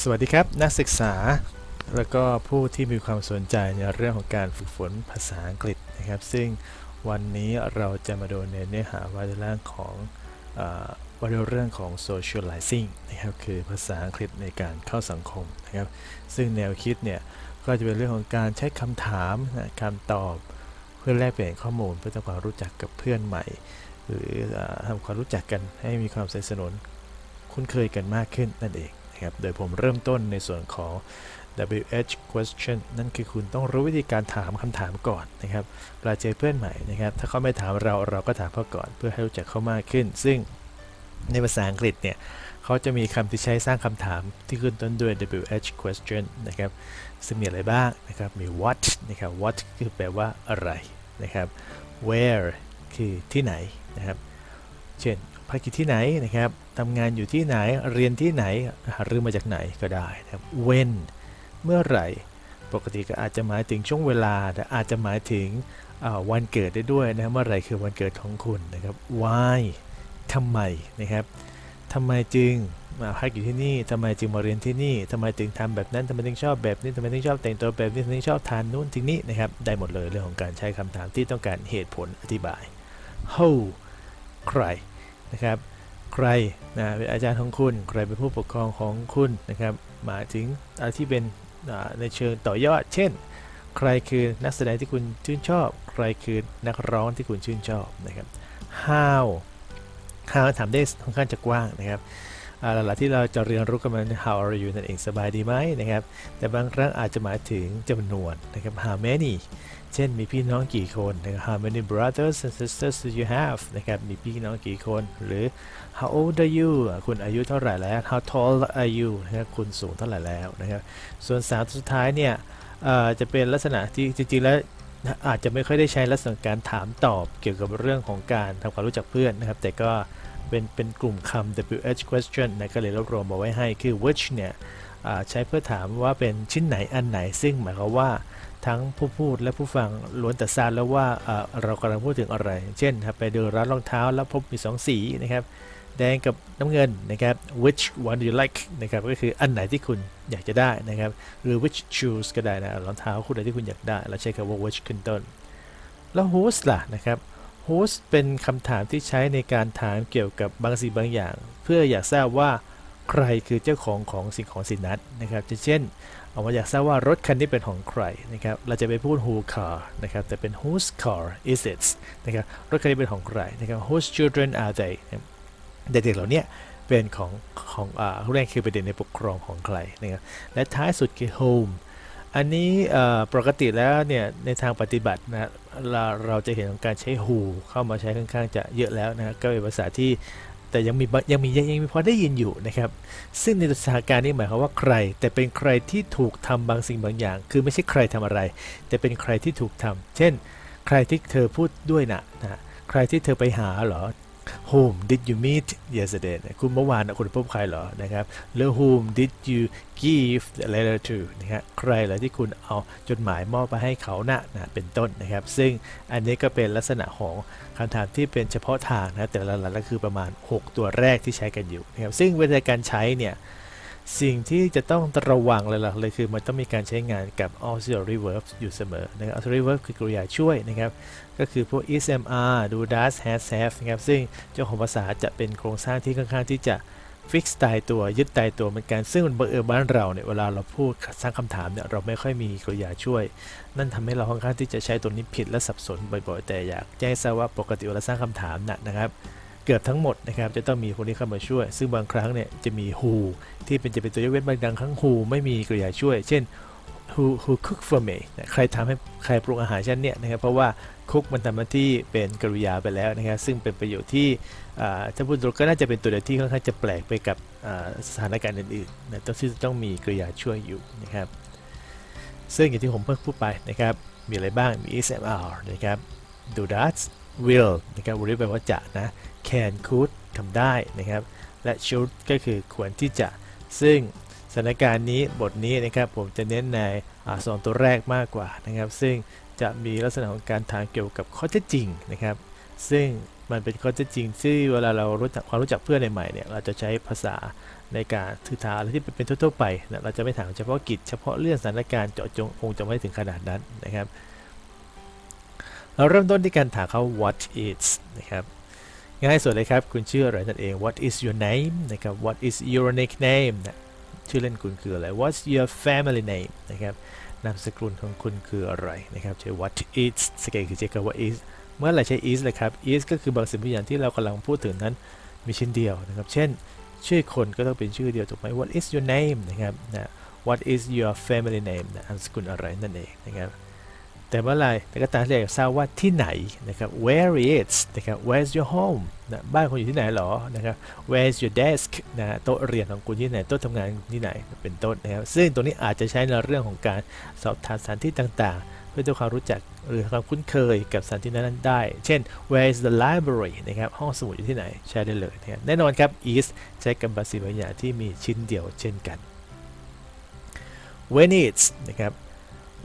สวัสดีครับนักศึกษา แล้วก็ผู้ที่มีความสนใจในเรื่องของการฝึกฝนภาษาอังกฤษนะครับ ซึ่งวันนี้เราจะมาดูในเนื้อหาว่าในเรื่องของอว่าในเรื่องของ socializing นะครับคือภาษาอังกฤษในการเข้าสังคมนะครับ ซึ่งแนวคิดเนี่ยก็จะเป็นเรื่องของการใช้คำถามนะคำตอบ เพื่อแลกเปลี่ยนข้อมูล เพื่อทำความรู้จักกับเพื่อนใหม่ หรืออทำความรู้จักกันให้มีความสนิทสนมคุ้นเคยกันมากขึ้นนั่นเอง นะครับ โดยผมเริ่มต้นในส่วนของ WH question นั่นคือคุณต้องรู้วิธีการถามคำถามก่อนนะครับเวลาเจอเพื่อนใหม่นะครับ ถ้าเขาไม่ถามเราเราก็ถามเขาก่อน เพื่อให้รู้จักเขามากขึ้น ซึ่งในภาษาอังกฤษเนี่ยเขาจะมีคำที่ใช้สร้างคำถามที่ขึ้นต้นด้วย WH question นะครับซึ่งมีอะไรบ้างนะครับ มี what นะครับ what คือแปลว่าอะไรนะครับ where คือที่ไหนนะครับ เช่น พักอยู่ที่ไหนนะครับทำงานอยู่ที่ไหนเรียนที่ไหนหารือมาจากไหนก็ได้นะครับ when เมื่อไหร่ ปกติก็อาจจะหมายถึงช่วงเวลาแต่อาจจะหมายถึงวันเกิดได้ด้วยนะเมื่อไหร่คือวันเกิดของคุณนะครับ why ทำไมนะครับทำไมจึงมาพักอยู่ที่นี่ทำไมจึงมาเรียนที่นี่ทำไมถึงทำแบบนั้นทำไมถึงชอบแบบนี้ทำไมถึงชอบแต่งตัวแบบนี้ทำไมถึงชอบทานนู่นที่นี่นะครับ ได้หมดเลยเรื่องของการใช้คำถามที่ต้องการเหตุผลอธิบาย who ใคร นะครับ ใครนะเป็นอาจารย์ของคุณ ใครเป็นผู้ปกครองของคุณนะครับหมายถึงอะไรที่เป็นในเชิงต่อยอด เช่น ใครคือนักแสดงที่คุณชื่นชอบ ใครคือนักร้องที่คุณชื่นชอบนะครับ how how ถามได้ค่อนข้างจะกว้างนะครับ หลักๆที่เราจะเรียนรู้กันมัน how are you นั่นเองสบายดีไหมนะครับ แต่บางครั้งอาจจะหมายถึงจำนวนนะครับ how many เช่นมีพี่น้องกี่คนนะครับ how many brothers and sisters do you have นะครับ มีพี่น้องกี่คน หรือ how old are you คุณอายุเท่าไหร่แล้ว how tall are you นะครับคุณสูงเท่าไหร่แล้วนะครับ ส่วนสามสุดท้ายเนี่ยจะเป็นลักษณะที่จริงๆแล้วอาจจะไม่ค่อยได้ใช้ลักษณะการถามตอบเกี่ยวกับเรื่องของการทำความรู้จักเพื่อนนะครับ แต่ก็ เป็นเป็นกลุ่มคำ WH question นะก็เลยรวบรวมมาไว้ให้คือ which เนี่ยใช้เพื่อถามว่าเป็นชิ้นไหนอันไหน ซึ่งหมายความว่าทั้งผู้พูดและผู้ฟังล้วนแต่ทราบแล้วว่าเรากำลังพูดถึงอะไร เช่นไปเดินร้านรองเท้าแล้วพบมีสองสีนะครับแดงกับน้ำเงินนะครับ which one do you like นะครับก็คืออันไหนที่คุณอยากจะได้นะครับ หรือ which shoes ก็ได้นะรองเท้าคู่ใดที่คุณอยากได้ เราใช้คำว่า which ขึ้นต้น แล้ว whose ล่ะนะครับ whose เป็นคำถามที่ใช้ในการถามเกี่ยวกับบางสิ่งบางอย่าง เพื่ออยากทราบว่าใครคือเจ้าของของสิ่งของสิ่งนั้นนะครับเช่นเอามาอยากทราบว่ารถคันนี้เป็นของใครนะครับ เราจะไปพูด who car นะครับ แต่เป็น whose car is it นะครับ รถคันนี้เป็นของใครนะครับ whose children are they เด็กๆเหล่านี้เป็นของของอ่าแรกคือประเด็นในปกครองของใครนะครับ และท้ายสุดคือ home อันนี้ปกติแล้วเนี่ยในทางปฏิบัตินะเราเราจะเห็นของการใช้ who เข้ามาใช้ค่อนข้างจะเยอะแล้วนะก็เป็นภาษาที่แต่ยังมียังมียังมีพอได้ยินอยู่นะครับ ซึ่งในสถานการณ์นี้หมายความว่าใคร แต่เป็นใครที่ถูกทำบางสิ่งบางอย่าง คือไม่ใช่ใครทำอะไร แต่เป็นใครที่ถูกทำเช่น ใครที่เธอพูดด้วยนะนะใครที่เธอไปหาเหรอ whom did you meet yesterday คุณเมื่อวานคุณพบใครเหรอนะครับหรือ whom did you give the letter to นะครับใครเหรอที่คุณเอาจดหมายมอบไปให้เขานะนะเป็นต้นนะครับ ซึ่งอันนี้ก็เป็นลักษณะของคำถามที่เป็นเฉพาะทางนะแต่ละหลักก็คือประมาณ 6 ตัวแรกที่ใช้กันอยู่นะครับซึ่งเวลาการใช้เนี่ย สิ่งที่จะต้องระวังเลยล่ะเลยคือมันต้องมีการใช้งานกับ auxiliary verbs อยู่เสมอนะครับ auxiliary verb คือกริยาช่วยนะครับ ก็คือพวก is am are do does has have นะครับ ซึ่งเจ้าของภาษาจะเป็นโครงสร้างที่ค่อนข้างที่จะ fix ตายตัวยึดตายตัวเหมือนกัน ซึ่งบังเอิญบ้านเราเนี่ยเวลาเราพูดสร้างคำถามเนี่ยเราไม่ค่อยมีกริยาช่วย นั่นทำให้เราค่อนข้างที่จะใช้ตัวนี้ผิดและสับสนบ่อยๆ แต่อยากแจ้งทราบว่าปกติเวลาสร้างคำถามน่ะนะครับ เกือบทั้งหมดนะครับจะต้องมีคนที่เข้ามาช่วย ซึ่งบางครั้งเนี่ยจะมี who ที่เป็นจะเป็นตัวยกเว้นบางครั้ง who ไม่มีกริยาช่วย เช่น who who cook for me ใครทำให้ใครปรุงอาหารฉันเนี่ยนะครับเพราะว่า cook มันทำหน้าที่เป็นกริยาไปแล้วนะครับซึ่งเป็นประโยชน์ที่อ่าถ้าพูดตรงก็น่าจะเป็นตัวเดียวที่ค่อนข้างจะแปลกไปกับอ่าสถานการณ์อื่นๆนะต้องที่ต้องมีกริยาช่วยอยู่นะครับซึ่งอย่างที่ผมเพิ่งพูดไปนะครับมีอะไรบ้างมี SMR นะครับ do that will นะครับ will แปลว่าจะนะ can could ทำได้นะครับ และ should ก็คือควรที่จะ ซึ่งสถานการณ์นี้บทนี้นะครับผมจะเน้นในอสองตัวแรกมากกว่านะครับ ซึ่งจะมีลักษณะของการถามเกี่ยวกับข้อเท็จจริงนะครับ ซึ่งมันเป็นข้อเท็จจริงที่เวลาเรารู้จักความรู้จักเพื่อนใหม่เนี่ยเราจะใช้ภาษาในการสื่อสาอะไรที่เป็นทั่วๆไปนะเราจะไม่ถามเฉพาะกิจเฉพาะเรื่องสถานการณ์เจาะจงคงจะไม่ถึงขนาดนั้นนะครับ เราเริ่มต้นที่การถามเขา what is นะครับง่ายสุดเลยครับ คุณชื่ออะไรนั่นเอง what is your name นะครับ what is your nickname นะชื่อเล่นคุณคืออะไร what's your family name นะครับนามสกุลของคุณคืออะไรนะครับใช้ what is สเกตคือใช้คำว่า is เมื่อไหร่ใช้ is เลยครับ is ก็คือบางสิ่งบางอย่างที่เรากำลังพูดถึงนั้นมีชิ้นเดียวนะครับ เช่น ชื่อคนก็ต้องเป็นชื่อเดียวถูกไหม what is your name นะครับนะ what is your family name นะนามสกุลอะไรนั่นเองนะครับ แต่เมื่อไหรแต่ก็ตามที่อยากทราบว่าที่ไหนนะครับ where is นะครับ where's your home นะบ้านคุณอยู่ที่ไหนหรอนะครับ where's your desk นะโต๊ะเรียนของคุณที่ไหนโต๊ะทำงานที่ไหนเป็นต้นนะครับซึ่งตัวนี้อาจจะใช้ในเรื่องของการสอบถามสถานที่ต่างๆ เพื่อตัวความรู้จักหรือความคุ้นเคยกับสถานที่นั้นๆได้ เช่น where is the library นะครับห้องสมุดอยู่ที่ไหนใช้ได้เลยนะครับแน่นอนครับ is ใช้กับบางสิ่งบางอย่างที่มีชิ้นเดียวเช่นกัน when it's นะครับ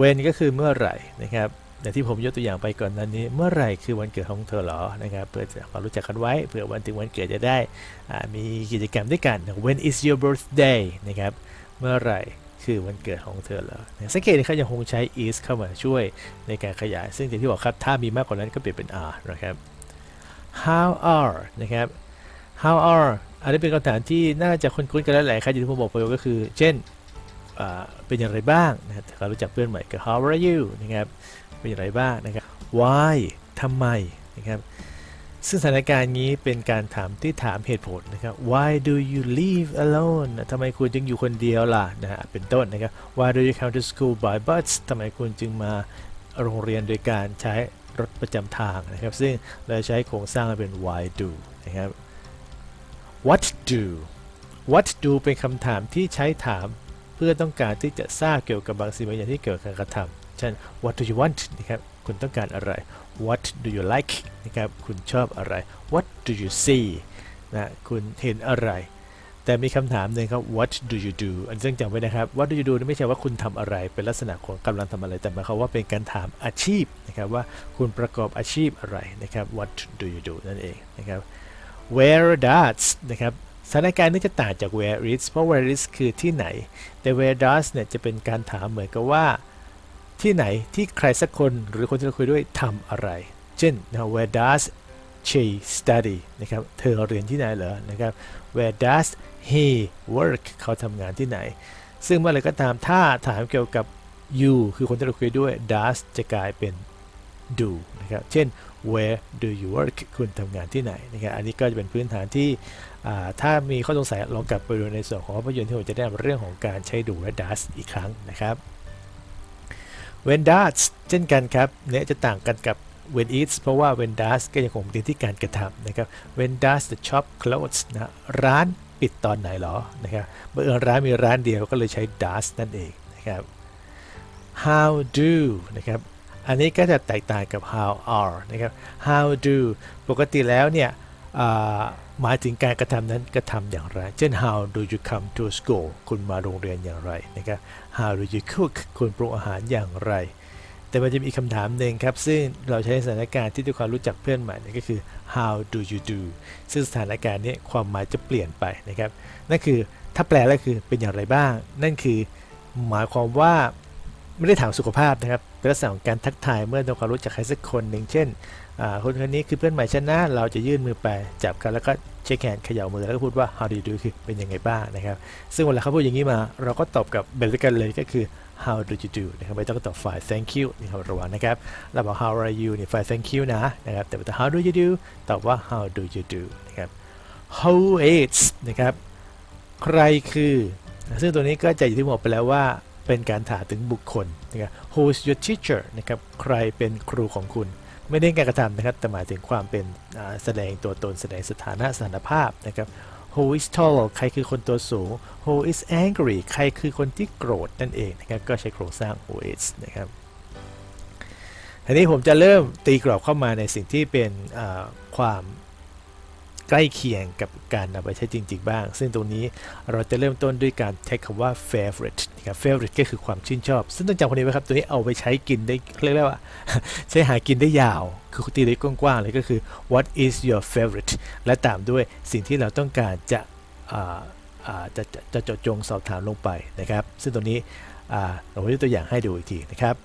when ก็คือเมื่อไหร่นะครับอย่างที่ผมยกตัวอย่างไปก่อนนั้นนี้ เมื่อไหร่คือวันเกิดของเธอหรอนะครับเพื่อจะความรู้จักกันไว้เผื่อวันถึงวันเกิดจะได้มีกิจกรรมด้วยกัน when is your birthday นะครับเมื่อไหร่คือวันเกิดของเธอเหรอสังเกตนะครับยังคงใช้ is เข้ามาช่วยในการขยาย ซึ่งอย่างที่บอกครับ ถ้ามีมากกว่านั้นก็เปลี่ยนเป็น are นะครับ how are นะครับ how are อันนี้เป็นคำถามที่น่าจะคุ้นๆกันแล้วแหละครับอย่างที่ผมบอกไปก็คือ เช่น เป็นอย่างไรบ้างนะครับเรารู้จักเพื่อนใหม่ก็ how are you นะครับ เป็นอย่างไรบ้างนะครับ why ทำไมนะครับ ซึ่งสถานการณ์นี้เป็นการถามที่ถามเหตุผลนะครับ why do you live alone ทำไมคุณจึงอยู่คนเดียวล่ะนะฮะเป็นต้นนะครับ why do you come to school by bus ทำไมคุณจึงมาโรงเรียนโดยการใช้รถประจำทางนะครับ ซึ่งเราใช้โครงสร้างเป็น why do นะครับ what do what do เป็นคำถามที่ใช้ถาม พื่อต้องการที่จะทราบเกี่ยวกับบางสิ่งบางอย่างที่เกี่ยวกับการกระทำเช่น what do you want นะครับคุณต้องการอะไร what do you like นะครับคุณชอบอะไร what do you see นะคุณเห็นอะไร แต่มีคำถามหนึ่งครับ what do you do อันซึ่งจำไว้นะครับ what do you do ไม่ใช่ว่าคุณทำอะไร เป็นลักษณะของกำลังทำอะไร แต่หมายความว่าเป็นการถามอาชีพนะครับว่าคุณประกอบอาชีพอะไรนะครับ what do you do นั่นเองนะครับ where does นะครับ สถานการณ์นี้จะต่างจาก where is เพราะ where is คือที่ไหน แต่ where does เนี่ยจะเป็นการถามเหมือนกับว่า ที่ไหนที่ใครสักคนหรือคนที่เราคุยด้วยทำอะไร เช่นนะ where does she study นะครับ เธอเรียนที่ไหนเหรอ นะครับ where does he work เขาทำงานที่ไหน ซึ่งเมื่อไรก็ตามถ้าถามเกี่ยวกับ you คือคนที่เราคุยด้วย does จะกลายเป็น do นะครับเช่น where do you work คุณทำงานที่ไหนนะครับอันนี้ก็จะเป็นพื้นฐานที่ถ้ามีข้อสงสัยลองกลับไปดูในส่วนของภาพยนตร์ที่ผมจะได้นำเรื่องของการใช้ดูและ does อีกครั้งนะครับ when does เช่นกันครับเนี่ยจะต่างกันกับ when it's เพราะว่า when does ก็ยังคงเป็นที่การกระทำนะครับ when does the shop close นะร้านปิดตอนไหนหรอนะครับเมื่อร้านมีร้านเดียวก็เลยใช้ does นั่นเองนะครับ how do นะครับ อันนี้ก็จะแตกต่างกับ how are นะครับ how do ปกติแล้วเนี่ยหมายถึงการกระทำนั้นกระทำอย่างไร เช่น how do you come to school คุณมาโรงเรียนอย่างไรนะครับ how do you cook คุณปรุงอาหารอย่างไร แต่มันจะมีคำถามหนึ่งครับ ซึ่งเราใช้สถานการณ์ที่ด้วยความรู้จักเพื่อนใหม่นี่ก็คือ how do you do ซึ่งสถานการณ์นี้ความหมายจะเปลี่ยนไปนะครับ นั่นคือถ้าแปลแล้วคือเป็นอย่างไรบ้าง นั่นคือหมายความว่า ไม่ได้ถามสุขภาพนะครับเป็นลักษณะของการทักทายเมื่อทำความรู้จักใครสักคนหนึ่งเช่นคนคนนี้คือเพื่อนใหม่ฉันนะเราจะยื่นมือไปจับกันแล้วก็เช็คแขนเขย่ามือแล้วก็พูดว่า how do you do คือเป็นยังไงบ้างนะครับ ซึ่งเวลาเขาพูดอย่างนี้มา เราก็ตอบกับแบบเดียวกันเลยก็คือ how do you do นะครับไม่ต้องตอบฝ่าย thank you นี่ครับระวังนะครับเราบอก how are you นี่ฝ่าย thank you นะนะครับแต่ถ้า how do you do ตอบว่า how do you do นะครับ how is นะครับใครคือ ซึ่งตัวนี้ก็จะอยู่ที่บอกไปแล้วว่า เป็นการถามถึงบุคคลนะครับ who is your teacher นะครับ ใครเป็นครูของคุณ ไม่ได้การกระทำนะครับ แต่หมายถึงความเป็นแสดงตัวตนแสดงสถานะสถานภาพนะครับ who is tall ใครคือคนตัวสูง who is angry ใครคือคนที่โกรธนั่นเองนะครับ ก็ใช้โครงสร้าง who is นะครับ ทีนี้ผมจะเริ่มตีกรอบเข้ามาในสิ่งที่เป็นความ ใกล้เคียงกับการนำไปใช้จริง ๆ บ้าง ซึ่งตรงนี้เราจะเริ่มต้นด้วยการใช้คำว่า favorite นะครับ favorite ก็คือความชื่นชอบ ซึ่งต้องจำคนนี้ไว้ครับ ตัวนี้เอาไปใช้กินได้เรียกได้ว่า ใช้หากินได้ยาว คือตีได้กว้างๆเลยก็คือ what is your favorite และตามด้วยสิ่งที่เราต้องการจะจะจะจะจาะจงสอบถามลงไปนะครับ ซึ่งตรงนี้อ่าเรายกตัวอย่างให้ดูอีกทีนะครับ